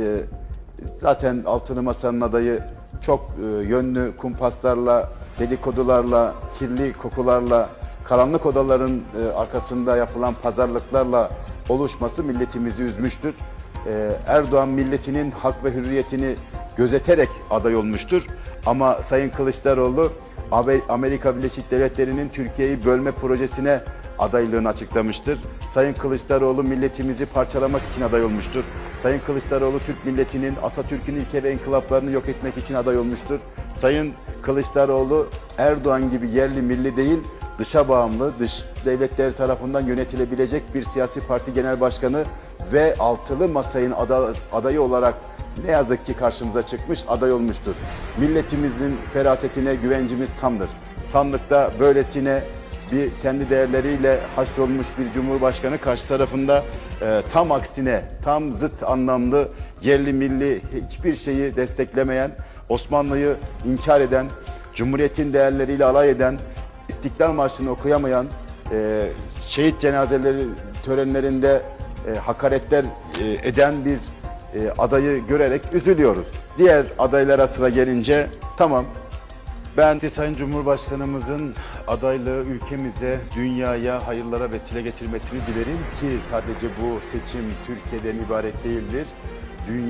Ee, Zaten Altılı Masa'nın adayı çok e, yönlü kumpaslarla, dedikodularla, kirli kokularla, karanlık odaların e, arkasında yapılan pazarlıklarla oluşması milletimizi üzmüştür. Ee, Erdoğan milletinin hak ve hürriyetini gözeterek aday olmuştur. Ama Sayın Kılıçdaroğlu Amerika Birleşik Devletleri'nin Türkiye'yi bölme projesine adaylığını açıklamıştır. Sayın Kılıçdaroğlu milletimizi parçalamak için aday olmuştur. Sayın Kılıçdaroğlu Türk milletinin Atatürk'ün ilke ve inkılaplarını yok etmek için aday olmuştur. Sayın Kılıçdaroğlu Erdoğan gibi yerli milli değil, dışa bağımlı, dış devletler tarafından yönetilebilecek bir siyasi parti genel başkanı ve altılı masayın ada- adayı olarak ne yazık ki karşımıza çıkmış aday olmuştur. Milletimizin ferasetine güvencimiz tamdır. Sandıkta böylesine bir kendi değerleriyle haşrolmuş bir cumhurbaşkanı karşı tarafında e, tam aksine tam zıt anlamlı yerli milli hiçbir şeyi desteklemeyen, Osmanlı'yı inkar eden, Cumhuriyet'in değerleriyle alay eden, İstiklal Marşı'nı okuyamayan, e, şehit cenazeleri törenlerinde e, hakaretler e, eden bir e, adayı görerek üzülüyoruz. Diğer adaylara sıra gelince tamam ben de Sayın Cumhurbaşkanımızın adaylığı ülkemize, dünyaya hayırlara vesile getirmesini dilerim ki sadece bu seçim Türkiye'den ibaret değildir. Dünya